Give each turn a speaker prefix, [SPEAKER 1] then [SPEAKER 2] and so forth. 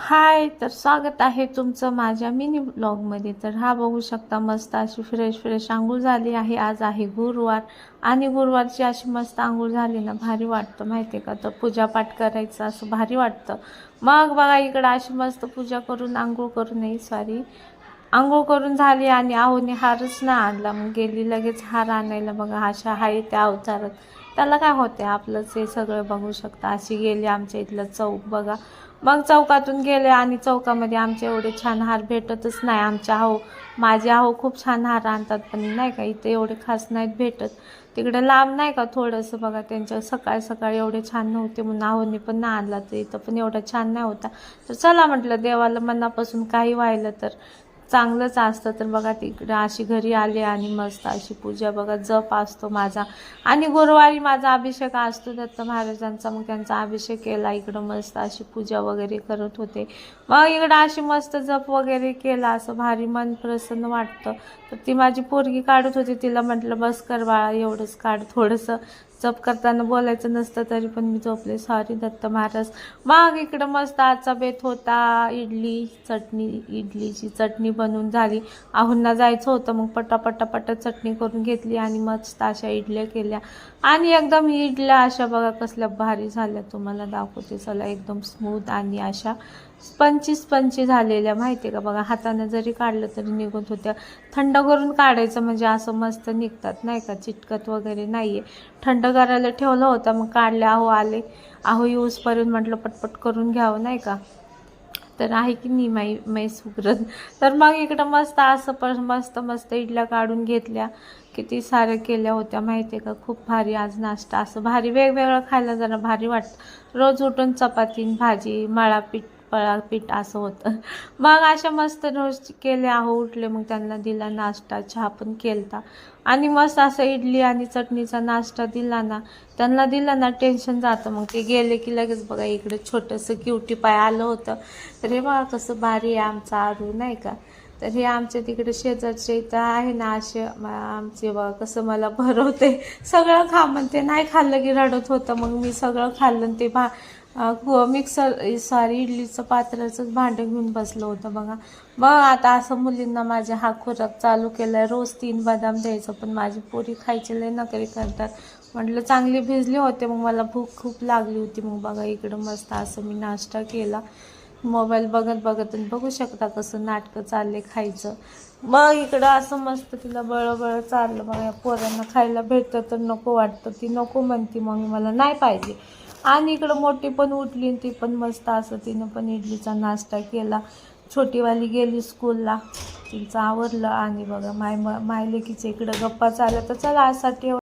[SPEAKER 1] हाय तर स्वागत आहे तुमचं माझ्या मिनी ब्लॉगमध्ये तर हा बघू शकता मस्त अशी फ्रेश फ्रेश आंघोळ झाली आहे. आज आहे गुरुवार आणि गुरुवारची अशी मस्त आंघोळ झाली ना भारी वाटतं. माहिती आहे का? तर पूजापाठ करायचं असं भारी वाटतं. मग बघा इकडं अशी मस्त पूजा करून आंघोळ करून येई सॉरी आंघोळ करून झाली आणि आहोने हारच ना आणला. मग गेली लगेच हार आणायला. बघा अशा आहे त्या अवतारात. त्याला काय होते आपलंच हे सगळं बघू शकता. अशी गेली आमच्या इथलं चौक. बघा मग चौकातून गेले आणि चौकामध्ये आमचे एवढे छान हार भेटतच नाही. आमच्या आहो माझे आहो खूप छान हार आणतात पण नाही का इथे एवढे खास नाहीत भेटत. तिकडे लांब नाही का थोडंसं? बघा त्यांच्या सकाळी सकाळी एवढे छान नव्हते म्हणून आहोने पण नाही आणला. तर इथं पण एवढा छान नाही होता. तर चला म्हटलं देवाला मनापासून काही व्हायलं तर. चांगलंच असतं. तर बघा तिकडे अशी घरी आले आणि मस्त अशी पूजा. बघा जप असतो माझा. आणि गुरुवारी माझा अभिषेक असतो. दत्त महाराजांचा मग त्यांचा अभिषेक केला. इकडं मस्त अशी पूजा वगैरे करत होते. मग इकडं अशी मस्त जप वगैरे केला. असं भारी मन प्रसन्न वाटतं. तर ती माझी पोरगी काढत होती. तिला म्हटलं बस कर बाळा एवढंच काढ थोडंसं. जप करताना बोलायचं नसतं तरी पण मी झोपले. सॉरी दत्त महाराज. मग इकडं मस्त आजचा बेत होता. इडली चटणी इडलीची चटणी बनवून झाली. आहुंना जायचं होतं मग पटापटा पटा चटणी करून घेतली आणि मस्त अशा इडल्या केल्या. आणि एकदम इडल्या अशा बघा कसल्या भारी झाल्या. तुम्हाला दाखवते चला एकदम स्मूथ आणि अशा स्पंची स्पंची झालेल्या. माहिती आहे का बघा हाताने जरी काढलं तरी निघत होत्या. थंड करून काढायचं म्हणजे असं मस्त निघतात नाही का? चिटकत वगैरे नाही आहे थंड करायला ठेवलं होतं मग काढले आहो आले. आहो यूजपर्यंत म्हटलं पटपट करून घ्यावं नाही का? तर आहे की नाही माई मै सुग्रत? तर मग इकडं मस्त असं पण मस्त मस्त इडल्या काढून घेतल्या. किती साऱ्या केल्या होत्या माहिती आहे का? खूप भारी आज नाश्ता. असं भारी वेगवेगळं खायला जरा भारी वाटतं. रोज उठून चपाती भाजी माळापीठ पळापीठ असं होतं. मग अशा मस्त रोज केले आहो उठले मग त्यांना दिला नाश्ता चहा पण केलता. आणि मस्त असं इडली आणि चटणीचा नाश्ता दिला ना त्यांना दिला ना टेन्शन जातं. मग ते गेले की लगेच बघा इकडे छोटंसं क्युटी पाय आलं होतं. तर हे बघा कसं भारी आहे आमचा आरू नाही का? तर हे आमच्या तिकडे शेजारचे इथं आहे ना असे आमचे बा कसं मला भरवते. सगळं खा म्हणते नाही खाल्लं की रडत होतं. मग मी सगळं खाल्लं आणि ते भा मिक्सर सॉरी इडलीचं पात्राचंच भांडं घेऊन बसलं होतं बघा. बघ आता असं मुलींना माझ्या हा खुराक चालू केलाय. रोज तीन बदाम द्यायचं पण माझी पोरी खायची लय नकरी करतात. म्हटलं चांगली भिजली होते मग मला भूक खूप लागली होती. मग बघा इकडं मस्त असं मी नाश्ता केला. मोबाईल बघत बघत बघू शकता कसं नाटकं चालले खायचं. मग इकडं असं मस्त तिला बळबळ चाललं. मग या पोरांना खायला भेटतं तर नको वाटतं. ती नको म्हणती मग मला नाही पाहिजे. आणि इकडं मोठी पण उठली ती पण मस्त असं तिनं पण इडलीचा नाश्ता केला. छोटीवाली गेली स्कूलला. तिचं आवरलं आणि बघा माय माय लेकीच्या इकडं गप्पा चालल्या तर चला आजसाठी